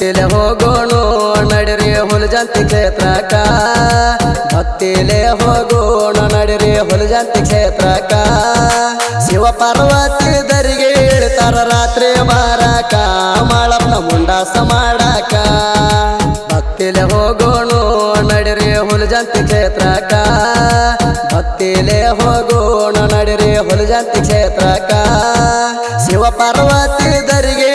ಭಕ್ತಿಲೆ ಹೋಗೋಣ, ನಡಿರಿ ಹುಲಜಂತಿ ಕ್ಷೇತ್ರಕ್ಕ. ಭಕ್ತಿಲೆ ಹೋಗೋಣ, ನಡಿರಿ ಹುಲಜಂತಿ ಕ್ಷೇತ್ರಕ್ಕ. ಶಿವ ಪಾರ್ವತಿ ದರಿಗೆ ಇಳ್ತಾರ ರಾತ್ರಿ ಮಾರಕ. ಮಾಳಪ್ಪನ ಮುಂಡಾಸ ಮಾಡಾಕ. ಭಕ್ತಿಲೆ ಹೋಗೋಣ, ನಡಿರಿ ಹುಲಜಂತಿ ಕ್ಷೇತ್ರಕ್ಕ. ಭಕ್ತಿಲೆ ಹೋಗೋಣ, ನಡಿರಿ ಹುಲಜಂತಿ ಕ್ಷೇತ್ರಕ್ಕ. ಶಿವ ಪಾರ್ವತಿ ದರಿಗೆ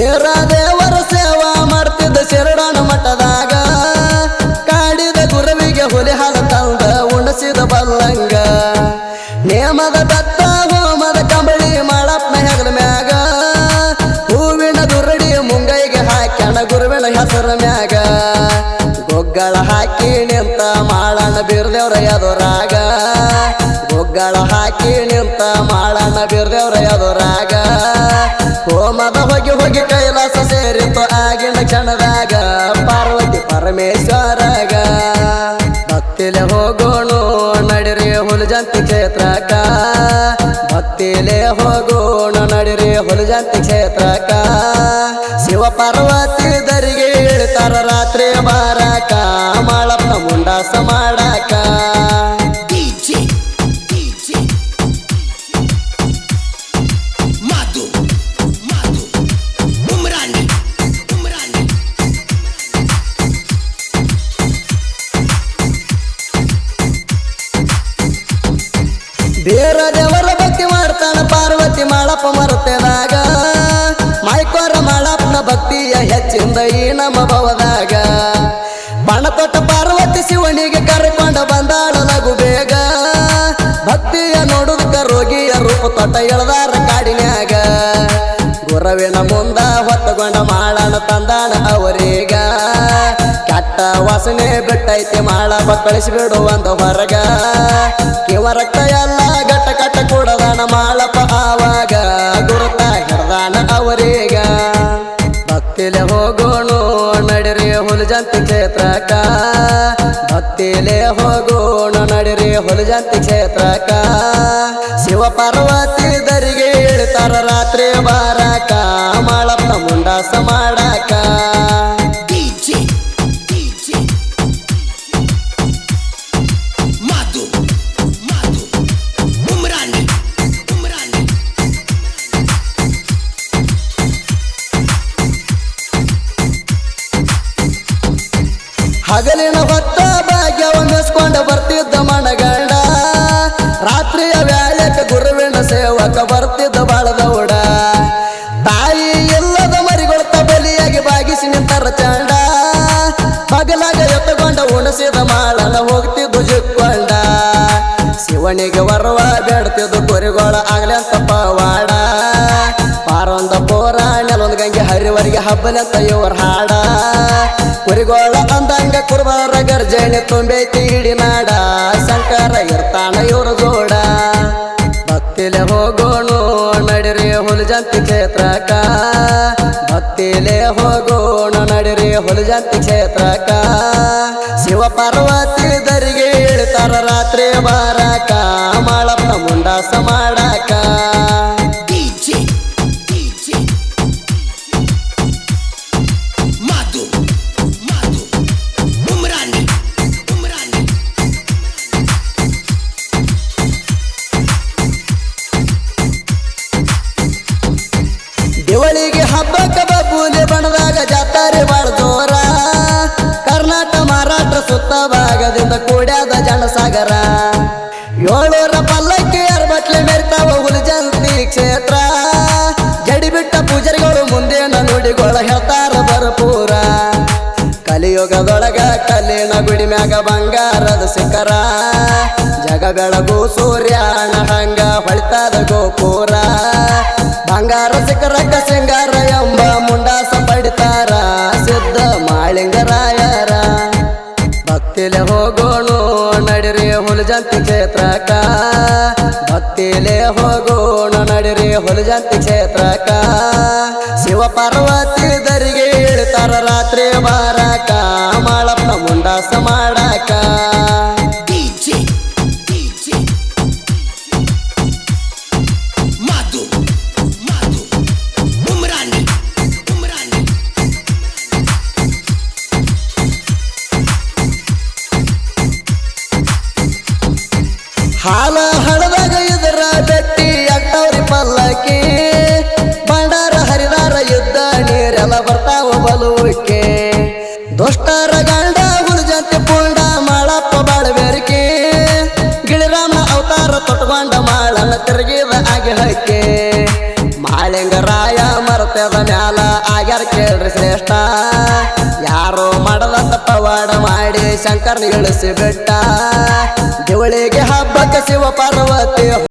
ಬೇರ ದೇವರ ಸೇವಾ ಮಾಡ್ತಿದ್ದ ಶರಣನ ಮಠದಾಗ, ಕಾಡಿದ ಗುರುವಿಗೆ ಹುಲಿ ಹಾಲ ತಂದ ಉಣಸಿದ ಬಲ್ಲಂಗ. ನೇಮದ ದತ್ತ ಹೋಮದ ಕಂಬಳಿ ಮಾಳಪ್ಪನ ಹೆಗಲ ಮ್ಯಾಗ, ಹೂವಿನ ದುರಡಿ ಮುಂಗೈಗೆ ಹಾಕ್ಯಾಣ ಗುರುವಿನ ಹೆಸರ ಮ್ಯಾಗ. ಗೊಗ್ಗಳ ಹಾಕಿ ನಿಂತ ಮಾಳನ ಬೀರ್ದೇವ್ರ ಎದುರಾಗ ಗೊಗ್ಗಳ ಹಾಕಿ ನಿಂತ ಮಾಳನ ಬೀರ್ದೇವ್ರ ಎದುರಾಗ ಹೋಮದ ಹೋಗಿ ಹೋಗಿ ಕೈಲಾಸ ಸೇರಿತು ಆಗಿನ ಕ್ಷಣದಾಗ. ಪಾರ್ವತಿ ಪರಮೇಶ್ವರಗ. ಭಕ್ತಿಲೆ ಹೋಗೋಣ ನಡಿರಿ ಹುಲಜಂತಿ ಕ್ಷೇತ್ರಕ ಭಕ್ತಿಲೆ ಹೋಗೋಣ ನಡಿರಿ ಹುಲಜಂತಿ ಕ್ಷೇತ್ರಕ ಶಿವ ಪಾರ್ವತಿ ದರಿಗೆ ಇಳಿತಾರ ರಾತ್ರಿ ಮಾರಾಕ ಮಾಳಪ್ಪನ ಮುಂಡಾಸ ಮಾಡಾಕ. ಬೇರ ದೇವರ ಭಕ್ತಿ ಮಾಡ್ತಾನ ಪಾರ್ವತಿ ಮಾಡಪ್ಪ ಮರುತೆದಾಗ. ಮಾಯ್ಕೋರ ಮಾಡಪ್ಪನ ಭಕ್ತಿಯ ಹೆಚ್ಚಿಂದ ಈ ನಮ್ಮ ಭವದಾಗ. ಬಣ ತೊಟ್ಟ ಪಾರ್ವತಿ ಶಿವನಿಗೆ ಕರ್ಕೊಂಡ ಬಂದಾಳ ನಗು ಬೇಗ. ಭಕ್ತಿಯ ನೋಡುದಕ್ಕ ರೋಗಿಯ ರೂಪ ತೊಟ್ಟ ಎಳ್ದಾರ ಕಾಡಿನ್ಯಾಗ. ಗುರವಿನ ಮುಂದ ಹೊತ್ತಗೊಂಡ ಮಾಡಣ ತಂದಾಣ ಅವರೀಗ. ವಾಸನೆ ಬಿಟ್ಟೈತಿ, ಮಾಳ ಕಳಿಸಿಬಿಡು ಒಂದು ಹೊರಗ. ಕಿವ ರಕ್ತ ಎಲ್ಲ ಗಟ್ಟ ಕಟ್ಟ ಕೂಡದಾನ ಮಾಳಪ್ಪ ಆವಾಗ. ಗುರುತ ಹಿಡ್ದಾನ ಅವರೀಗ. ಭಕ್ತಿಲೆ ಹೋಗೋಣ, ನಡಿರಿ ಹುಲಜಂತಿ ಕ್ಷೇತ್ರಕ್ಕ. ಭಕ್ತಿಲೆ ಹೋಗೋಣ, ನಡಿರಿ ಹುಲಜಂತಿ ಕ್ಷೇತ್ರಕ್ಕ. ಶಿವ ಪಾರ್ವತಿ ದರಿಗೆ ಇಳ್ತಾರ ರಾತ್ರಿ ಬಾರಕ ಮಾಳಪ್ಪ ಮುಂಡಾಸ ಮಾಡಾಕ ಹಗಲಿನ ಹೊತ್ತ ಭಾಗ್ಯವ ಮೆಸ್ಕೊಂಡ ಬರ್ತಿದ್ದ ಮಣಗಂಡ. ರಾತ್ರಿಯ ವ್ಯಾಳಕ್ಕೆ ಗುರುವಿನ ಸೇವಕ ಬರ್ತಿದ್ದ ಬಾಳದೌಡ ತಾಯಿ ಇಲ್ಲದ ಮರಿಗೊಳ್ತ ಬಲಿಯಾಗಿ ಬಾಗಿಸಿ ನಿಂತರ ಚಂಡ. ಹಗಲಾಗ ಎತ್ತುಕೊಂಡ ಉಣಸಿದ ಮಾಳನ ಹೋಗ್ತಿದ್ದು ಜಿಕ್ಕೊಂಡ ಶಿವನಿಗೆ ವರವ ಬೇಡ್ತಿದ್ದು ಕುರಿಗೋಳ ಆಗ್ಲಂತ ಪವಾಡ. ಪಾರೊಂದ ಒಂದು ಗಂಗೆ ಹರಿವರಿಗೆ ಹಬ್ಬನೆ ಇವ್ರ ಹಾಡ. ಕುರಿಗೋಳ ಗರ್ಜನೆ ತುಂಬೈತಿ ಇಡಿ ನಾಡ ಶಂಕರ ಇರ್ತಾನ ಇವರು ಗೋಡ ಭಕ್ತಿಲೆ ಹೋಗೋಣ, ನಡಿರಿ ಹುಲಜಂತಿ ಕ್ಷೇತ್ರಕ್ಕ. ಭಕ್ತಿಲೆ ಹೋಗೋಣ, ನಡಿರಿ ಹುಲಜಂತಿ ಕ್ಷೇತ್ರಕ್ಕ. ಶಿವ ಪಾರ್ವತಿ ದರಿಗೆ ಇಳ್ತಾರ ರಾತ್ರಿ ಬಾರಕ ಮಾಳಪ್ಪ ಮುಂಡಾಸ ಮಾಡಾಕ ಏಳೂರ ಪಲ್ಲಕ್ಕಿ ಅರ್ಬಟ್ಲೆ ಮೆರ್ತಾವ ಹುಲಜಂತಿ ಕ್ಷೇತ್ರ? ಜಡಿಬಿಟ್ಟ ಪೂಜಾರಿಗಳು ಮುಂದಿನ ನುಡಿಗಳ ಹೇಳ್ತಾರ ಭರಪೂರ. ಕಲಿಯುಗದೊಳಗ ಕಲ್ಲಿನ ಗುಡಿ ಮ್ಯಾಗ ಬಂಗಾರದ ಶಿಖರ. ಜಗ ಬೆಳಗು ಸೂರ್ಯನ ಹಂಗ ಹೊಳಿತಾದ ಗೋಪುರ. ಬಂಗಾರ ಶಿಖರಕ್ಕ ಸಿಂಗಾರ ಎಂಬ ಮುಂಡಾಸ ಪಡಿತಾರ ಸಿದ್ಧ ಮಾಳಿಂಗರಾಯರ. ಭಕ್ತಿಲೆ ಹೋಗೋಣ ನಡಿರಿ ಹುಲಜಂತಿ ಕ್ಷೇತ್ರಕ್ಕ. ಭಕ್ತಿ ಜಂತಿಲೆ ಹೋಗೋಣ ನಡಿರಿ ಹೊಲಜಂತಿ ಕ್ಷೇತ್ರಕ್ಕ. ಶಿವ ಪಾರ್ವತಿ ದರಿಗೆ ಇಳ್ತಾರ ರಾತ್ರಿ ಮಾರಕ ಮಾಳಪ್ಪ ಮುಂಡಾಸ ಮಾಡಾಕ. ಹಾಲ ಹಳದಾಗ ಇದರ ಬೆಟ್ಟಿ ಅಟ್ಟವ್ರಿ ಪಲ್ಲಕ್ಕಿ. ಬಂಡಾರ ಹರಿದಾರ ಯುದ್ಧ ನೀರೆಲ್ಲ ಬರ್ತಾವ ಬಲುವಕ್ಕೆ ದುಷ್ಟರ ಗಂಡ ಹುಡುಜಂತೆ ಪುಂಡ ಮಾಡಪ್ಪ ಬಾಳಬೇರಿಕೆ ಗಿಳಿರಾಮ ಅವತಾರ ತೊಟ್ಕೊಂಡ ಮಾಳನ ತಿರುಗಿದ ಆಗಿ ಹಕ್ಕೆ. ಮಾಳಿಂಗರಾಯ ಮರತದ ಮ್ಯಾಲ ಆಗ್ಯಾರ ಕೇಳ್ರಿ ಶ್ರೇಷ್ಠ. ಯಾರೋ ಮಾಡದ ಪವಾಡ ಮಾಡಿ ಶಂಕರ್ ಬೆಟ್ಟ. ದೇವಳಿಗೆ ಹಬ್ಬಕ್ಕೆ ಶಿವ ಪಾರ್ವತಿ.